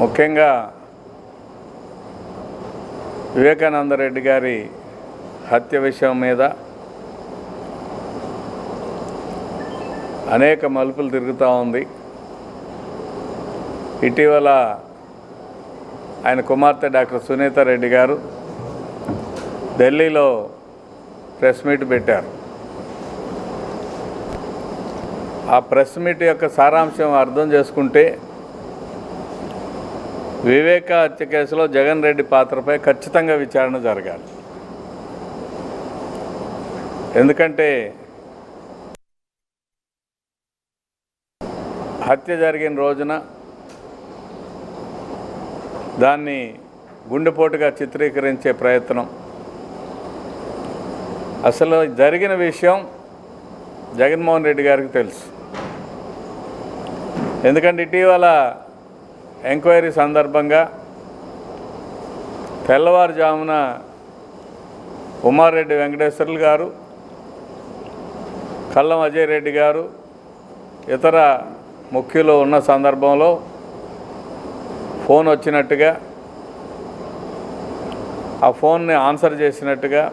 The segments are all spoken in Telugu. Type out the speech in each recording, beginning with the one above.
ముఖ్యంగా వివేకానంద రెడ్డి గారి హత్య విషయం మీద అనేక మలుపులు తిరుగుతూ ఉంది. ఇటీవల ఆయన కుమార్తె డాక్టర్ సునీత రెడ్డి గారు ఢిల్లీలో ప్రెస్ మీట్ పెట్టారు. ఆ ప్రెస్ మీట్ యొక్క సారాంశం అర్థం చేసుకుంటే వివేక హత్య కేసులో జగన్ రెడ్డి పాత్రపై ఖచ్చితంగా విచారణ జరగాలి. ఎందుకంటే హత్య జరిగిన రోజున దాన్ని గుండెపోటుగా చిత్రీకరించే ప్రయత్నం. అసలు జరిగిన విషయం జగన్మోహన్ రెడ్డి గారికి తెలుసు. ఎందుకంటే ఇటీవల ఎంక్వైరీ సందర్భంగా తెల్లవారుజామున ఉమారెడ్డి వెంకటేశ్వర్లు గారు కల్లం అజయ్ రెడ్డి గారు ఇతర ముఖ్యులు ఉన్న సందర్భంలో ఫోన్ వచ్చినట్టుగా ఆ ఫోన్ని ఆన్సర్ చేసినట్టుగా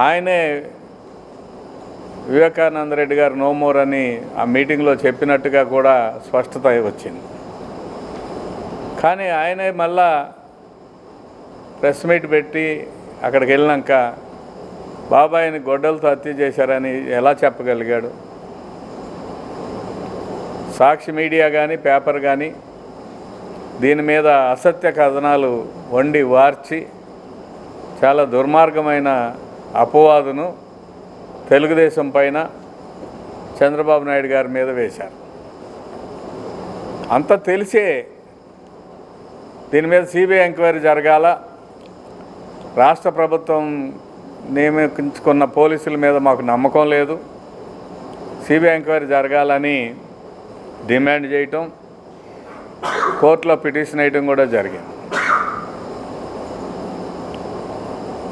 ఆయనే వివేకానంద రెడ్డి గారు నో మోర్ అని ఆ మీటింగ్లో చెప్పినట్టుగా కూడా స్పష్టత వచ్చింది. కానీ ఆయనే మళ్ళా ప్రెస్ మీట్ పెట్టి అక్కడికి వెళ్ళినాక బాబాయిని గొడ్డలతో హత్య చేశారని ఎలా చెప్పగలిగాడు? సాక్షి మీడియా కానీ పేపర్ కానీ దీని మీద అసత్య కథనాలు వండి వార్చి చాలా దుర్మార్గమైన అపవాదును తెలుగుదేశం పైన చంద్రబాబు నాయుడు గారి మీద వేశారు. అంత తెలిసే దీని మీద సిబిఐ ఎంక్వైరీ జరగాల. రాష్ట్ర ప్రభుత్వం నియమించుకున్న పోలీసుల మీద మాకు నమ్మకం లేదు. సిబిఐ ఎంక్వైరీ జరగాలని డిమాండ్ చేయటం కోర్టులో పిటిషన్ వేయటం కూడా జరిగింది.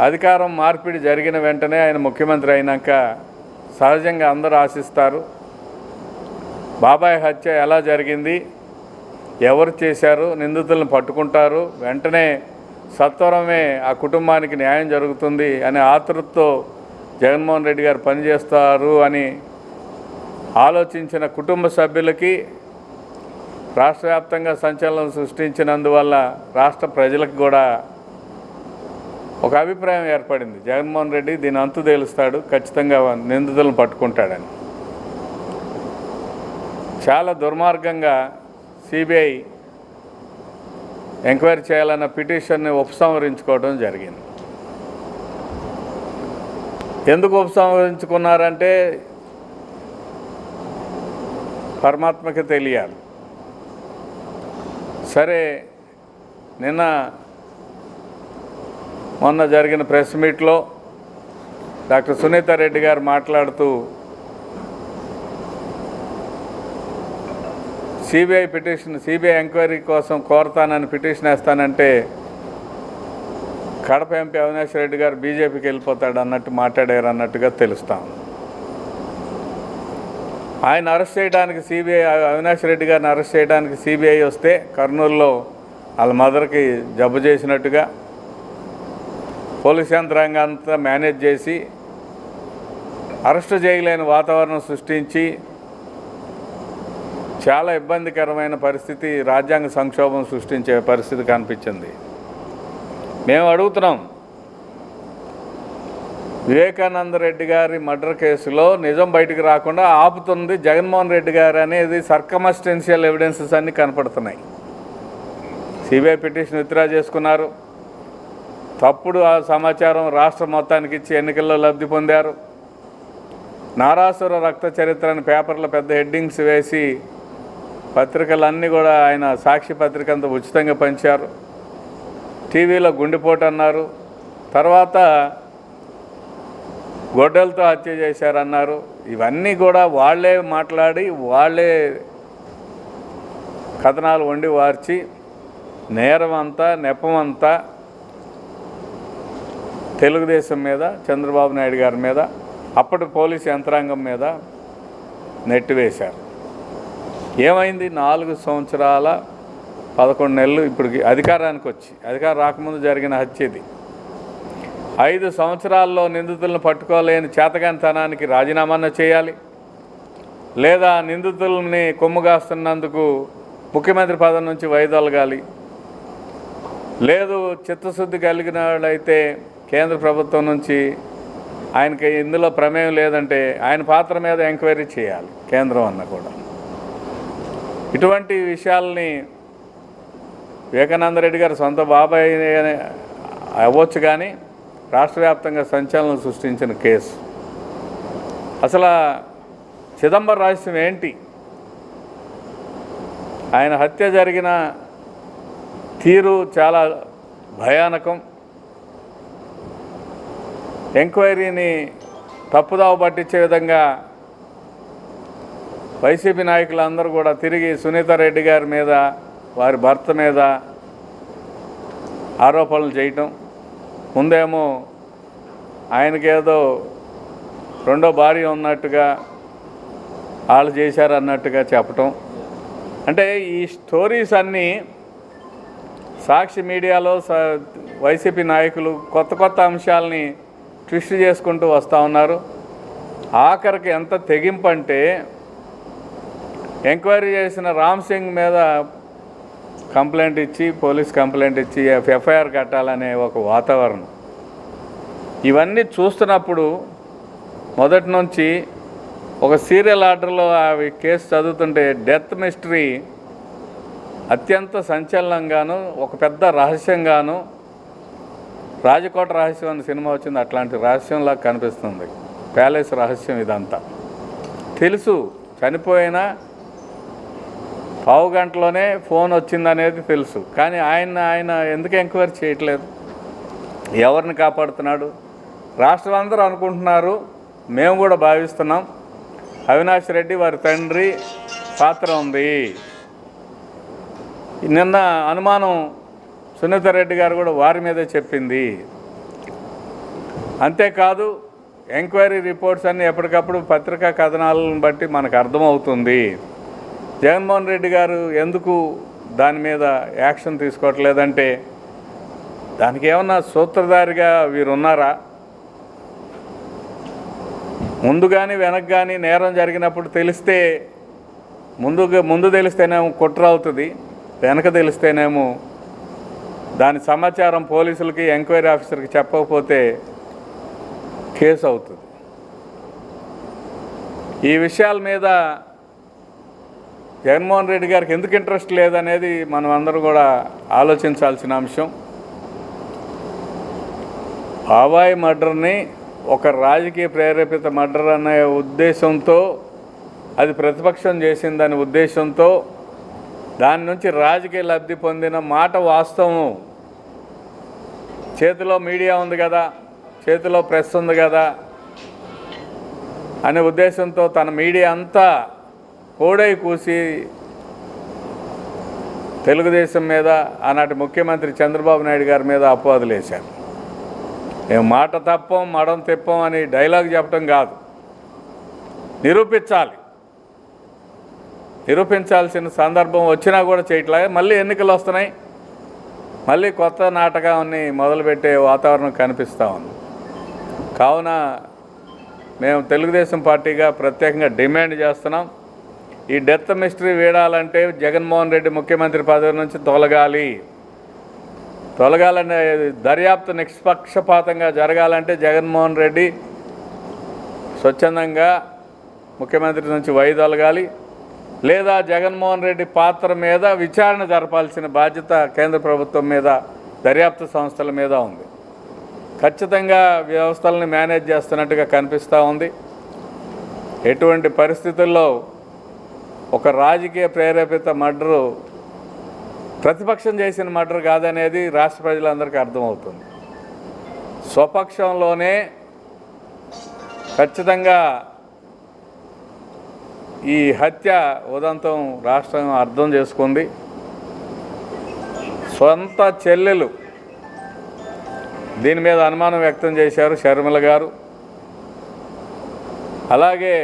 అధికారం మార్పిడి జరిగిన వెంటనే ఆయన ముఖ్యమంత్రి అయినాక సహజంగా అందరూ ఆశిస్తారు బాబాయ్ హత్య ఎలా జరిగింది ఎవరు చేశారు నిందితులను పట్టుకుంటారు వెంటనే సత్వరమే ఆ కుటుంబానికి న్యాయం జరుగుతుంది అనే ఆతృతతో జగన్మోహన్ రెడ్డి గారు పనిచేస్తారు అని ఆలోచించిన కుటుంబ సభ్యులకి రాష్ట్ర వ్యాప్తంగా సంచలనం సృష్టించినందువల్ల రాష్ట్ర ప్రజలకు కూడా ఒక అభిప్రాయం ఏర్పడింది. జగన్మోహన్ రెడ్డి దీని అంతు తేలుస్తాడు ఖచ్చితంగా నిందితులను పట్టుకుంటాడని. చాలా దుర్మార్గంగా సిబిఐ ఎంక్వైరీ చేయాలన్న పిటిషన్ని ఉపసంహరించుకోవడం జరిగింది. ఎందుకు ఉపసంహరించుకున్నారంటే పరమాత్మకి తెలియాలి. సరే నిన్న మొన్న జరిగిన ప్రెస్ మీట్లో డాక్టర్ సునీత రెడ్డి గారు మాట్లాడుతూ సిబిఐ పిటిషన్ సిబిఐ ఎంక్వైరీ కోసం కోరతానని పిటిషన్ వేస్తానంటే కడప ఎంపీ అవినాష్ రెడ్డి గారు బీజేపీకి వెళ్ళిపోతాడు అన్నట్టు మాట్లాడారు అన్నట్టుగా తెలుస్తాం. ఆయన అరెస్ట్ చేయడానికి సిబిఐ అవినాష్ రెడ్డి గారిని అరెస్ట్ చేయడానికి సిబిఐ వస్తే కర్నూలులో వాళ్ళ మదర్కి జబ్బు చేసినట్టుగా పోలీస్ యంత్రాంగంతా మేనేజ్ చేసి అరెస్ట్ చేయలేని వాతావరణం సృష్టించి చాలా ఇబ్బందికరమైన పరిస్థితి రాజ్యాంగ సంక్షోభం సృష్టించే పరిస్థితి కనిపించింది. మేము అడుగుతున్నాం. వివేకానంద రెడ్డి గారి మర్డర్ కేసులో నిజం బయటకు రాకుండా ఆపుతుంది జగన్మోహన్ రెడ్డి గారు అనేది సర్కమస్టెన్షియల్ ఎవిడెన్సెస్ అన్నీ కనపడుతున్నాయి. సిబిఐ పిటిషన్ విత్డ్రా చేసుకున్నారు. తప్పుడు ఆ సమాచారం రాష్ట్ర మొత్తానికి ఇచ్చి ఎన్నికల్లో లబ్ధి పొందారు. నారాసుర రక్త చరిత్ర అని పేపర్లో పెద్ద హెడ్డింగ్స్ వేసి పత్రికలన్నీ కూడా ఆయన సాక్షి పత్రిక అంతా ఉచితంగా పంచారు. టీవీలో గుండెపోటు అన్నారు. తర్వాత గొడ్డలతో హత్య చేశారన్నారు. ఇవన్నీ కూడా వాళ్ళే మాట్లాడి వాళ్ళే కథనాలు వండి వార్చి నేరం అంతా నెపం అంతా తెలుగుదేశం మీద చంద్రబాబు నాయుడు గారి మీద అప్పటి పోలీసు యంత్రాంగం మీద నెట్టివేశారు. ఏమైంది? నాలుగు సంవత్సరాల పదకొండు నెలలు ఇప్పుడు అధికారానికి వచ్చి అధికారం రాకముందు జరిగిన హత్య ఇది. ఐదు సంవత్సరాల్లో నిందితులను పట్టుకోలేని చేతగానితనానికి రాజీనామాన చేయాలి. లేదా నిందితుల్ని కొమ్ముగాస్తున్నందుకు ముఖ్యమంత్రి పదవి నుంచి వైదొలగాలి లేదు చిత్తశుద్ధి కలిగిన వాళ్ళైతే కేంద్ర ప్రభుత్వం నుంచి ఆయనకి ఇందులో ప్రమేయం లేదంటే ఆయన పాత్ర మీద ఎంక్వైరీ చేయాలి కేంద్రం అన్న కూడా. ఇటువంటి విషయాల్ని వివేకానంద రెడ్డి గారు సొంత బాబాయ్ అవ్వచ్చు కానీ రాష్ట్ర వ్యాప్తంగా సంచలనం సృష్టించిన కేసు. అసలు ఆ చిదంబర రహస్యం ఏంటి? ఆయన హత్య జరిగిన తీరు చాలా భయానకం. ఎంక్వైరీని తప్పుదావ పట్టించే విధంగా వైసీపీ నాయకులందరూ కూడా తిరిగి సునీత రెడ్డి గారి మీద వారి భర్త మీద ఆరోపణలు చేయటం. ముందేమో ఆయనకేదో రెండో భార్య ఉన్నట్టుగా వాళ్ళు చేశారు అన్నట్టుగా చెప్పటం. అంటే ఈ స్టోరీస్ అన్నీ సాక్షి మీడియాలో స వైసీపీ నాయకులు కొత్త కొత్త అంశాలని ట్విస్ట్ చేసుకుంటూ వస్తూ ఉన్నారు. ఆఖరికి ఎంత తెగింపు అంటే ఎంక్వైరీ చేసిన రామ్ సింగ్ మీద కంప్లైంట్ ఇచ్చి పోలీస్ కంప్లైంట్ ఇచ్చి ఎఫ్ఐఆర్ కట్టాలనే ఒక వాతావరణం. ఇవన్నీ చూస్తున్నప్పుడు మొదటి నుంచి ఒక సీరియల్ ఆర్డర్లో అవి కేసు చదువుతుంటే డెత్ మిస్టరీ అత్యంత సంచలనంగాను ఒక పెద్ద రహస్యంగాను రాజకోట రహస్యం అనే సినిమా వచ్చింది. అట్లాంటి రహస్యంలా కనిపిస్తుంది. ప్యాలెస్ రహస్యం ఇదంతా. తెలుసు చనిపోయిన పావు గంటలోనే ఫోన్ వచ్చిందనేది తెలుసు. కానీ ఆయన ఆయన ఎందుకు ఎంక్వైరీ చేయట్లేదు? ఎవరిని కాపాడుతున్నాడు? రాష్ట్రం అందరూ అనుకుంటున్నారు. మేము కూడా భావిస్తున్నాం. అవినాష్ రెడ్డి వారి తండ్రి పాత్ర ఉంది. నిన్న అనుమానం సునీత రెడ్డి గారు కూడా వారి మీదే చెప్పింది. అంతేకాదు ఎంక్వైరీ రిపోర్ట్స్ అన్నీ ఎప్పటికప్పుడు పత్రికా కథనాలను బట్టి మనకు అర్థమవుతుంది. జగన్మోహన్ రెడ్డి గారు ఎందుకు దాని మీద యాక్షన్ తీసుకోవట్లేదంటే దానికి ఏమన్నా సూత్రధారిగా వీరున్నారా? ముందు కానీ వెనక్కి కానీ నేరం జరిగినప్పుడు తెలిస్తే ముందుగా ముందు తెలిస్తేనేమో కుట్ర అవుతుంది వెనక తెలిస్తేనేమో దాని సమాచారం పోలీసులకి ఎంక్వైరీ ఆఫీసర్కి చెప్పకపోతే కేసు అవుతుంది. ఈ విషయాల మీద జగన్మోహన్ రెడ్డి గారికి ఎందుకు ఇంట్రెస్ట్ లేదనేది మనం అందరూ కూడా ఆలోచించాల్సిన అంశం. బాబాయ్ మర్డర్ని ఒక రాజకీయ ప్రేరేపిత మర్డర్ అనే ఉద్దేశంతో అది ప్రతిపక్షం చేసిందనే ఉద్దేశంతో దాని నుంచి రాజకీయ లబ్ధి పొందిన మాట వాస్తవం. చేతిలో మీడియా ఉంది కదా చేతిలో ప్రెస్ ఉంది కదా అనే ఉద్దేశంతో తన మీడియా అంతా కోడై కూసి తెలుగుదేశం మీద ఆనాటి ముఖ్యమంత్రి చంద్రబాబు నాయుడు గారి మీద అపవాదులు వేశారు. మేము మాట తప్పం మడం తిప్పం అని డైలాగ్ చెప్పడం కాదు. నిరూపించాలి. నిరూపించాల్సిన సందర్భం వచ్చినా కూడా చేయట్లే మళ్ళీ ఎన్నికలు వస్తున్నాయి. మళ్ళీ కొత్త నాటకాన్ని మొదలుపెట్టే వాతావరణం కనిపిస్తూ ఉంది. కావున మేము తెలుగుదేశం పార్టీగా ప్రత్యేకంగా డిమాండ్ చేస్తున్నాం. ఈ డెత్ మిస్టరీ వీడాలంటే జగన్మోహన్ రెడ్డి ముఖ్యమంత్రి పదవి నుంచి తొలగాలి. తొలగాలనే దర్యాప్తు నిష్పక్షపాతంగా జరగాలంటే జగన్మోహన్ రెడ్డి స్వచ్ఛందంగా ముఖ్యమంత్రి నుంచి వైదొలగాలి లేదా జగన్మోహన్ రెడ్డి పాత్ర మీద విచారణ జరపాల్సిన బాధ్యత కేంద్ర ప్రభుత్వం మీద దర్యాప్తు సంస్థల మీద ఉంది. ఖచ్చితంగా వ్యవస్థలను మేనేజ్ చేస్తున్నట్టుగా కనిపిస్తూ ఉంది. ఎటువంటి పరిస్థితుల్లో ఒక రాజకీయ ప్రేరేపిత మర్డరు ప్రతిపక్షం చేసిన మర్డర్ కాదనేది రాష్ట్ర ప్రజలందరికీ అర్థమవుతుంది. స్వపక్షంలోనే ఖచ్చితంగా ఈ హత్య ఉదంతం రాష్ట్రం అర్థం చేసుకుంది. సొంత చెల్లెలు దీని మీద అనుమానం వ్యక్తం చేశారు షర్మిల గారు. అలాగే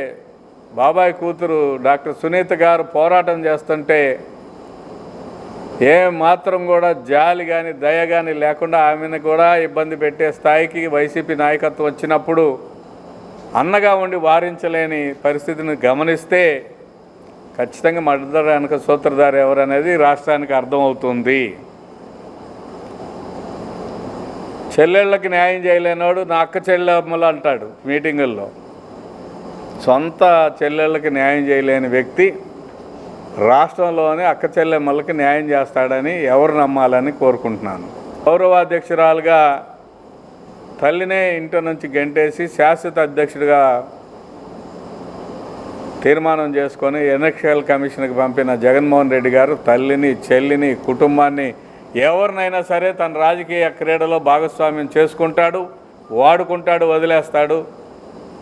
బాబాయ్ కూతురు డాక్టర్ సునీత గారు పోరాటం చేస్తుంటే ఏ మాత్రం కూడా జాలి కానీ దయ కానీ లేకుండా ఆమెను కూడా ఇబ్బంది పెట్టే స్థాయికి వైసీపీ నాయకత్వం వచ్చినప్పుడు అన్నగా ఉండి వారించలేని పరిస్థితిని గమనిస్తే ఖచ్చితంగా మర్దర వెనక సూత్రధారి ఎవరనేది రాష్ట్రానికి అర్థమవుతుంది. చెల్లెళ్ళకి న్యాయం చేయలేనోడు నా అక్క చెల్లెమ్మలు అంటాడు మీటింగుల్లో. సొంత చెల్లెళ్ళకి న్యాయం చేయలేని వ్యక్తి రాష్ట్రంలోనే అక్క చెల్లెమ్మలకి న్యాయం చేస్తాడని ఎవరు నమ్మాలని కోరుకుంటున్నాను. గౌరవాధ్యక్షురాలుగా తల్లినే ఇంటి నుంచి గెంటేసి శాశ్వత అధ్యక్షుడిగా తీర్మానం చేసుకొని ఎలక్షన్ కమిషన్కి పంపిన జగన్మోహన్ రెడ్డి గారు తల్లిని చెల్లిని కుటుంబాన్ని ఎవరినైనా సరే తన రాజకీయ క్రీడలో భాగస్వామ్యం చేసుకుంటాడు వాడుకుంటాడు వదిలేస్తాడు.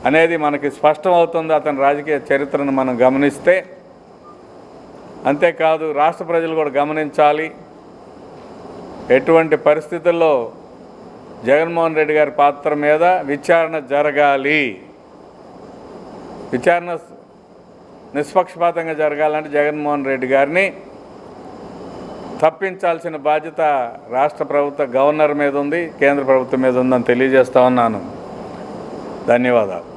అనేది మనకి స్పష్టమవుతుంది అతని రాజకీయ చరిత్రను మనం గమనిస్తే. అంతేకాదు రాష్ట్ర ప్రజలు కూడా గమనించాలి. ఎటువంటి పరిస్థితుల్లో జగన్మోహన్ రెడ్డి గారి పాత్ర మీద విచారణ జరగాలి. విచారణ నిష్పక్షపాతంగా జరగాలంటే జగన్మోహన్ రెడ్డి గారిని తప్పించాల్సిన బాధ్యత రాష్ట్ర ప్రభుత్వ గవర్నర్ మీద ఉంది కేంద్ర ప్రభుత్వం మీద ఉందని తెలియజేస్తా ఉన్నాను. ధన్యవాదాలు.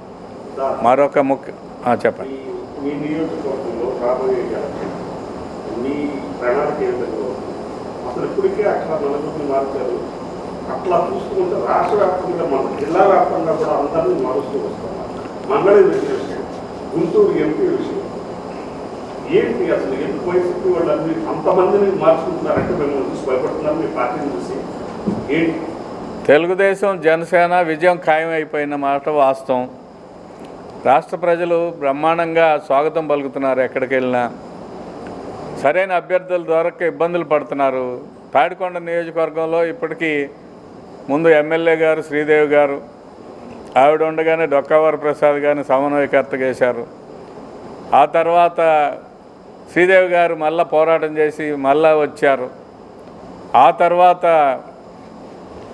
సార్, మరొక ముఖ్య ఆ, చెప్పండి. మీ నియోజకవర్గంలో రాబోయే మీ ప్రణాళిక అసలు ఇప్పటికే అట్లా నలుగురిని మార్చారు. అట్లా చూసుకుంటే రాష్ట్ర వ్యాప్తంగా మన జిల్లా వ్యాప్తంగా కూడా అందరినీ మారుస్తూ వస్తున్నారు. మంగళి విషయం గుంటూరు ఎంపీ విషయం. ఏంటి అసలు ఎందుకు వైసీపీ వాళ్ళు అంతమందిని మార్చుకుంటున్నారంటే మిమ్మల్ని చూసి భయపడుతున్నారు మీ పార్టీని చూసి. ఏంటి? తెలుగుదేశం జనసేన విజయం ఖాయం అయిపోయిన మాట వాస్తవం. రాష్ట్ర ప్రజలు బ్రహ్మాండంగా స్వాగతం పలుకుతున్నారు ఎక్కడికి వెళ్ళినా సరైన అభ్యర్థుల దొరక్క ఇబ్బందులు పడుతున్నారు. తాడికొండ నియోజకవర్గంలో ఇప్పటికీ ముందు ఎమ్మెల్యే గారు శ్రీదేవి గారు ఆవిడ ఉండగానే డొక్కవర ప్రసాద్ గారిని సమన్వయకర్త చేశారు. ఆ తర్వాత శ్రీదేవి గారు మళ్ళా పోరాటం చేసి మళ్ళా వచ్చారు. ఆ తర్వాత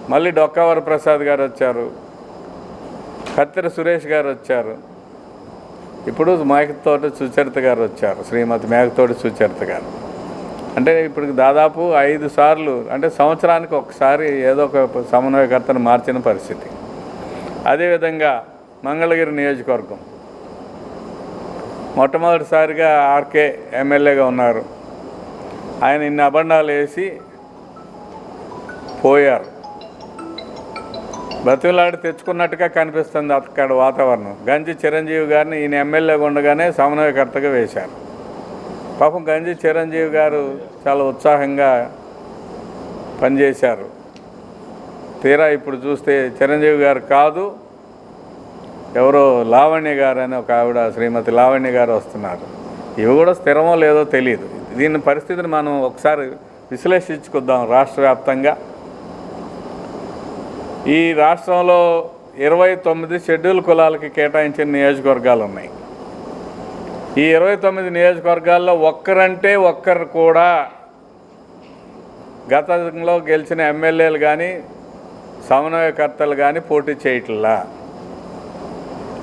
మళ్ళీ డొక్కవర ప్రసాద్ గారు వచ్చారు. కత్తెర సురేష్ గారు వచ్చారు. ఇప్పుడు మేకతోటి సుచరిత గారు వచ్చారు. శ్రీమతి మేకతోటి సుచరిత గారు. అంటే ఇప్పుడు దాదాపు ఐదు సార్లు అంటే సంవత్సరానికి ఒకసారి ఏదో ఒక సమన్వయకర్తను మార్చిన పరిస్థితి. అదేవిధంగా మంగళగిరి నియోజకవర్గం. మొట్టమొదటిసారిగా ఆర్కే ఎమ్మెల్యేగా ఉన్నారు. ఆయన ఇన్ని అబండాలు వేసి పోయారు. బతిలాడి తెచ్చుకున్నట్టుగా కనిపిస్తుంది అక్కడ వాతావరణం. గంజి చిరంజీవి గారిని ఈయన ఎమ్మెల్యేగా ఉండగానే సమన్వయకర్తగా వేశారు. పాపం గంజి చిరంజీవి గారు చాలా ఉత్సాహంగా పనిచేశారు. తీరా ఇప్పుడు చూస్తే చిరంజీవి గారు కాదు ఎవరో లావణ్య గారు అని ఒక ఆవిడ శ్రీమతి లావణ్య గారు వస్తున్నారు. ఇవి కూడా స్థిరమో లేదో తెలియదు దీని పరిస్థితిని మనం ఒకసారి విశ్లేషించుకుందాం రాష్ట్ర వ్యాప్తంగా. ఈ రాష్ట్రంలో ఇరవై తొమ్మిది షెడ్యూల్ కులాలకి కేటాయించిన నియోజకవర్గాలు ఉన్నాయి. ఈ ఇరవై తొమ్మిది నియోజకవర్గాల్లో ఒక్కరంటే ఒక్కరు కూడా గతంలో గెలిచిన ఎమ్మెల్యేలు కానీ సమన్వయకర్తలు కానీ పోటీ చేయట్లా.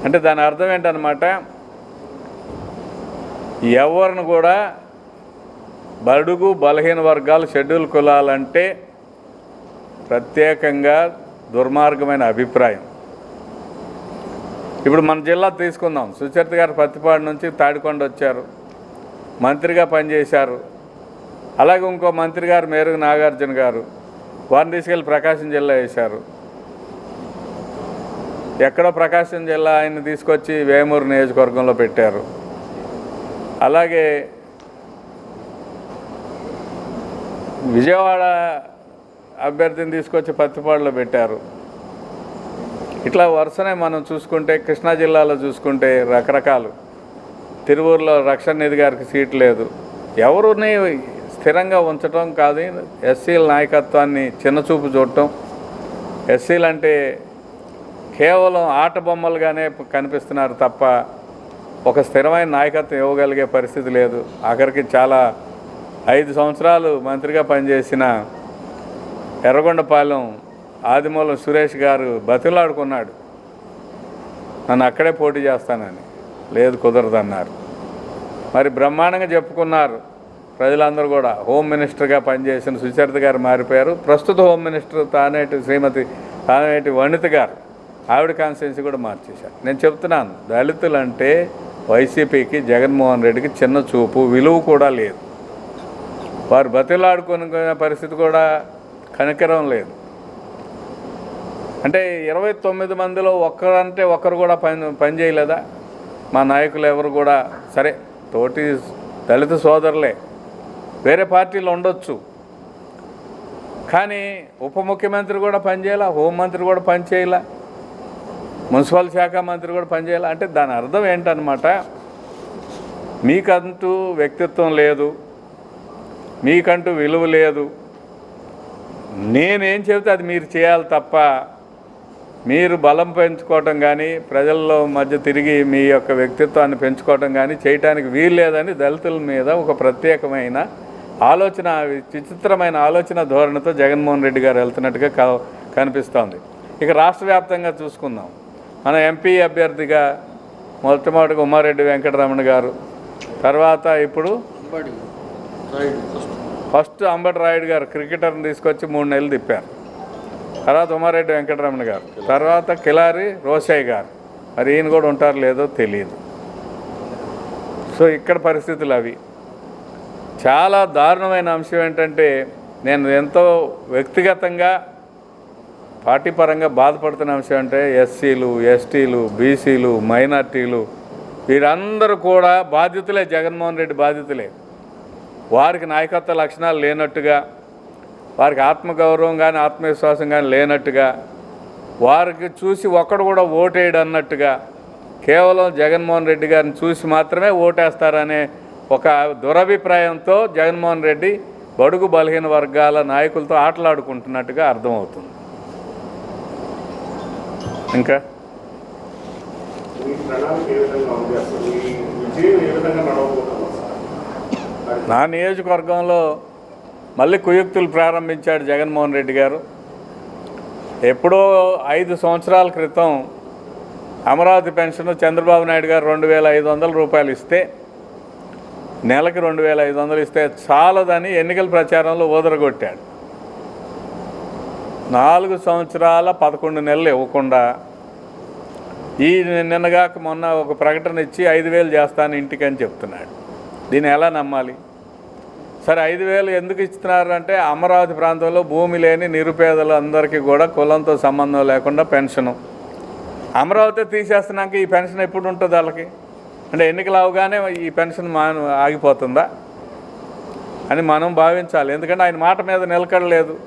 అంటే దాని అర్థం ఏంటనమాట? ఎవరిని కూడా బడుగు బలహీన వర్గాలు షెడ్యూల్ కులాలంటే ప్రత్యేకంగా దుర్మార్గమైన అభిప్రాయం. ఇప్పుడు మన జిల్లా తీసుకుందాం. సుచరిత గారు పత్తిపాడు నుంచి తాడికొండ వచ్చారు. మంత్రిగా పనిచేశారు. అలాగే ఇంకో మంత్రి గారు మేరుగు నాగార్జున గారు వారిని తీసుకెళ్ళి ప్రకాశం జిల్లా వేశారు. ఎక్కడో ప్రకాశం జిల్లా ఆయన తీసుకొచ్చి వేమూరు నియోజకవర్గంలో పెట్టారు. అలాగే విజయవాడ అభ్యర్థిని తీసుకొచ్చి పత్తిపాడులో పెట్టారు. ఇట్లా వరుసనే మనం చూసుకుంటే కృష్ణా జిల్లాలో చూసుకుంటే రకరకాలు. తిరువూరులో రక్షణ నిధి గారికి సీట్ లేదు. ఎవరిని స్థిరంగా ఉంచడం కాదు. ఎస్సీల నాయకత్వాన్ని చిన్నచూపు చూడటం. ఎస్సీలు అంటే కేవలం ఆట బొమ్మలుగానే కనిపిస్తున్నారు తప్ప ఒక స్థిరమైన నాయకత్వం ఇవ్వగలిగే పరిస్థితి లేదు. ఆఖరికి చాలా ఐదు సంవత్సరాలు మంత్రిగా పనిచేసిన ఎర్రగొండపాలెం ఆదిమూలం సురేష్ గారు బతిలాడుకున్నాడు. నన్ను అక్కడే పోటీ చేస్తానని. లేదు కుదరదన్నారు. మరి బ్రహ్మాండంగా చెప్పుకున్నారు ప్రజలందరూ కూడా. హోమ్ మినిస్టర్గా పనిచేసిన సుచరిత గారు మారిపోయారు. ప్రస్తుత హోమ్ మినిస్టర్ తానేటి శ్రీమతి తానేటి వనిత గారు ఆవిడ కాన్స్టిట్యున్సీ కూడా మార్చేశారు. నేను చెప్తున్నాను దళితులు అంటే వైసీపీకి జగన్మోహన్ రెడ్డికి చిన్న చూపు విలువ కూడా లేదు. వారు బతిలాడుకునే పరిస్థితి కూడా కనికరం లేదు. అంటే ఇరవై తొమ్మిది మందిలో ఒక్కరంటే ఒక్కరు కూడా పని పని చేయలేదా? మా నాయకులు ఎవరు కూడా సరే తోటి దళిత సోదరులే. వేరే పార్టీలు ఉండొచ్చు. కానీ ఉప ముఖ్యమంత్రి కూడా పనిచేయాల హోంమంత్రి కూడా పనిచేయాల మున్సిపల్ శాఖ మంత్రి కూడా పనిచేయాల అంటే దాని అర్థం ఏంటనమాట మీకంటూ వ్యక్తిత్వం లేదు. మీకంటూ విలువ లేదు. నేనేం చెబితే అది మీరు చేయాలి తప్ప మీరు బలం పెంచుకోవటం కానీ ప్రజల్లో మధ్య తిరిగి మీ యొక్క వ్యక్తిత్వాన్ని పెంచుకోవటం కానీ చేయటానికి వీలు లేదని దళితుల మీద ఒక ప్రత్యేకమైన ఆలోచన విచిత్రమైన ఆలోచన ధోరణితో జగన్మోహన్ రెడ్డి గారు వెళ్తున్నట్టుగా కనిపిస్తోంది. ఇక రాష్ట్ర వ్యాప్తంగా చూసుకుందాం. మన ఎంపీ అభ్యర్థిగా మొట్టమొదటిగా ఉమారెడ్డి వెంకటరమణ గారు తర్వాత ఇప్పుడు ఫస్ట్ అంబటి రాయుడు గారు క్రికెటర్ని తీసుకొచ్చి మూడు నెలలు తిప్పారు. తర్వాత ఉమారెడ్డి వెంకటరమణ గారు తర్వాత కిలారి రోషయ్య గారు. మరి ఈయన కూడా ఉంటారు లేదో తెలియదు సో ఇక్కడ పరిస్థితులు అవి. చాలా దారుణమైన అంశం ఏంటంటే నేను ఎంతో వ్యక్తిగతంగా పార్టీ పరంగా బాధపడుతున్న అంశం అంటే ఎస్సీలు ఎస్టీలు బీసీలు మైనార్టీలు వీరందరూ కూడా బాధితులే జగన్మోహన్ రెడ్డి బాధితులే. వారికి నాయకత్వ లక్షణాలు లేనట్టుగా వారికి ఆత్మగౌరవం కానీ ఆత్మవిశ్వాసం కానీ లేనట్టుగా వారికి చూసి ఒక్కడు కూడా ఓటేయడు అన్నట్టుగా కేవలం జగన్మోహన్ రెడ్డి గారిని చూసి మాత్రమే ఓటేస్తారనే ఒక దురభిప్రాయంతో జగన్మోహన్ రెడ్డి బడుగు బలహీన వర్గాల నాయకులతో ఆటలాడుకుంటున్నట్టుగా అర్థమవుతుంది. ఇంకా? ప్రణాళిక ఏ విధంగా ఉంది? అసలు విజయం ఏ విధంగా నా నియోజకవర్గంలో మళ్ళీ కుయుక్తులు ప్రారంభించాడు జగన్మోహన్ రెడ్డి గారు. ఎప్పుడో ఐదు సంవత్సరాల క్రితం అమరావతి పెన్షన్ చంద్రబాబు నాయుడు గారు రెండు వేల ఐదు వందల రూపాయలు ఇస్తే నెలకి రెండు వేల ఐదు వందలు ఇస్తే చాలదని ఎన్నికల ప్రచారంలో ఊదరగొట్టాడు. నాలుగు సంవత్సరాల పదకొండు నెలలు ఇవ్వకుండా ఈ నిన్నగాక మొన్న ఒక ప్రకటన ఇచ్చి ఐదు వేలు చేస్తాను ఇంటికి అని చెప్తున్నాడు. దీన్ని ఎలా నమ్మాలి? సరే ఐదు వేలు ఎందుకు ఇస్తున్నారు అంటే అమరావతి ప్రాంతంలో భూమి లేని నిరుపేదలు అందరికీ కూడా కులంతో సంబంధం లేకుండా పెన్షను. అమరావతి తీసేస్తున్నాక ఈ పెన్షన్ ఎప్పుడు ఉంటుంది వాళ్ళకి? అంటే ఎన్నికలు అవగానే ఈ పెన్షన్ మా ఆగిపోతుందా? అని మనం భావించాలి. ఎందుకంటే ఆయన మాట మీద నిలకడలేదు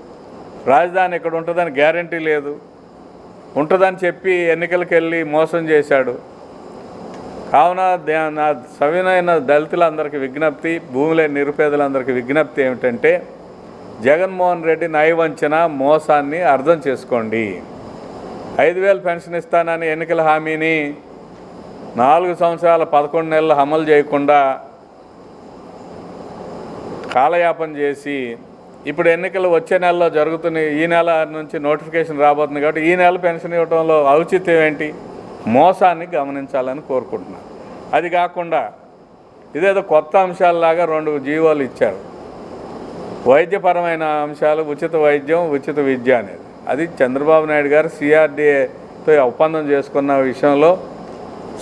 రాజధాని ఇక్కడ ఉంటుందని గ్యారంటీ లేదు. ఉంటుందని చెప్పి ఎన్నికలకు వెళ్ళి మోసం చేశాడు. కావున నా సవినైన దళితులందరికీ విజ్ఞప్తి భూమిలో నిరుపేదలందరికీ విజ్ఞప్తి ఏమిటంటే జగన్మోహన్ రెడ్డి నయవంచన మోసాన్ని అర్థం చేసుకోండి. ఐదు వేలు పెన్షన్ ఇస్తానని ఎన్నికల హామీని నాలుగు సంవత్సరాల పదకొండు నెలలు అమలు చేయకుండా కాలయాపన చేసి ఇప్పుడు ఎన్నికలు వచ్చే నెలలో జరుగుతున్నాయి ఈ నెల నుంచి నోటిఫికేషన్ రాబోతుంది కాబట్టి ఈ నెల పెన్షన్ ఇవ్వడంలో ఔచిత్యం ఏంటి? మోసాన్ని గమనించాలని కోరుకుంటున్నాను అది కాకుండా ఇదేదో కొత్త అంశాలలాగా రెండు జీవోలు ఇచ్చారు. వైద్యపరమైన అంశాలు ఉచిత వైద్యం ఉచిత విద్య అనేది. అది చంద్రబాబు నాయుడు గారు సిఆర్డీఏతో ఒప్పందం చేసుకున్న విషయంలో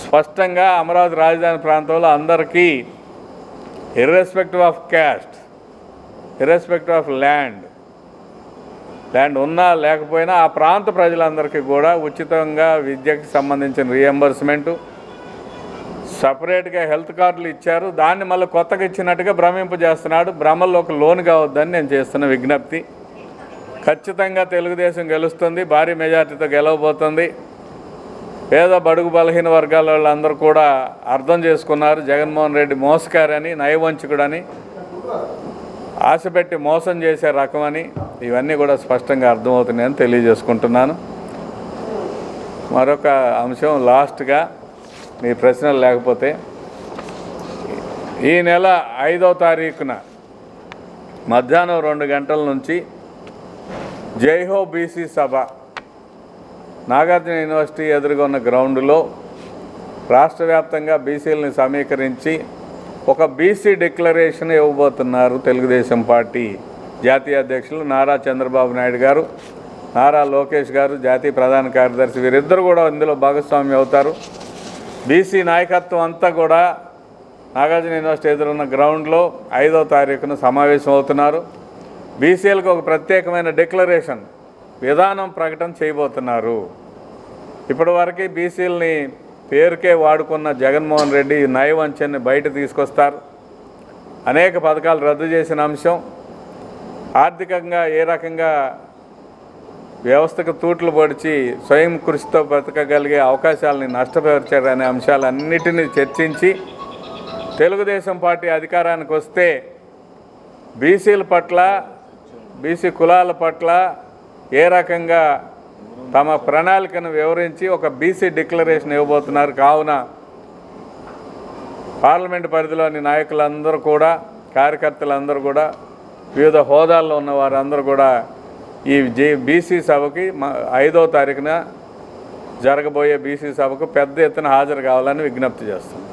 స్పష్టంగా అమరావతి రాజధాని ప్రాంతంలో అందరికీ irrespective of caste irrespective of land land ఉన్నా లేకపోయినా ఆ ప్రాంత ప్రజలందరికీ కూడా ఉచితంగా విద్యకి సంబంధించిన రియంబర్స్మెంటు సపరేట్గా హెల్త్ కార్డులు ఇచ్చారు. దాన్ని మళ్ళీ కొత్తగా ఇచ్చినట్టుగా భ్రమింపజేస్తున్నాడు భ్రమల్లో ఒక లోన్ కావద్దని నేను చేస్తున్న విజ్ఞప్తి. ఖచ్చితంగా తెలుగుదేశం గెలుస్తుంది. భారీ మెజార్టీతో గెలవబోతుంది. పేద బడుగు బలహీన వర్గాల వాళ్ళందరూ కూడా అర్థం చేసుకున్నారు. జగన్మోహన్ రెడ్డి మోసకారని నయవంచకుడని ఆశపెట్టి మోసం చేసే రకమని. ఇవన్నీ కూడా స్పష్టంగా అర్థమవుతున్నాయని తెలియజేసుకుంటున్నాను. మరొక అంశం లాస్ట్గా మీ ప్రశ్నలు లేకపోతే ఈ నెల ఐదో తారీఖున మధ్యాహ్నం రెండు గంటల నుంచి జైహో బీసీ సభ నాగార్జున యూనివర్సిటీ ఎదురుగా ఉన్న గ్రౌండ్లో రాష్ట్ర వ్యాప్తంగా బీసీలని సమీకరించి ఒక బీసీ డిక్లరేషన్ ఇవ్వబోతున్నారు తెలుగుదేశం పార్టీ జాతీయ అధ్యక్షులు నారా చంద్రబాబు నాయుడు గారు నారా లోకేష్ గారు జాతీయ ప్రధాన కార్యదర్శి వీరిద్దరు కూడా ఇందులో భాగస్వామి అవుతారు. బీసీ నాయకత్వం అంతా కూడా నాగార్జున యూనివర్సిటీ ఎదురున్న గ్రౌండ్లో ఐదో తారీఖున సమావేశం అవుతున్నారు. బీసీలకు ఒక ప్రత్యేకమైన డిక్లరేషన్ విధానం ప్రకటన చేయబోతున్నారు. ఇప్పటి వరకు బీసీలని పేరుకే వాడుకున్న జగన్మోహన్ రెడ్డి ఈ బయట తీసుకొస్తారు. అనేక పథకాలు రద్దు చేసిన అంశం ఆర్థికంగా ఏ రకంగా వ్యవస్థకు తూట్లు పొడిచి స్వయం కృషితో బ్రతకగలిగే అవకాశాలని నష్టపరిచారనే అంశాలన్నిటినీ చర్చించి తెలుగుదేశం పార్టీ అధికారానికి వస్తే బీసీల పట్ల బీసీ కులాల పట్ల ఏ రకంగా తమ ప్రణాళికను వివరించి ఒక బీసీ డిక్లరేషన్ ఇవ్వబోతున్నారు. కావున పార్లమెంట్ పరిధిలోని నాయకులందరూ కూడా కార్యకర్తలందరూ కూడా వివిధ హోదాల్లో ఉన్న వారందరూ కూడా ఈ జే బీసీ సభకి మ- ఐదో తారీఖున జరగబోయే బీసీ సభకు పెద్ద ఎత్తున హాజరు కావాలని విజ్ఞప్తి చేస్తున్నాం.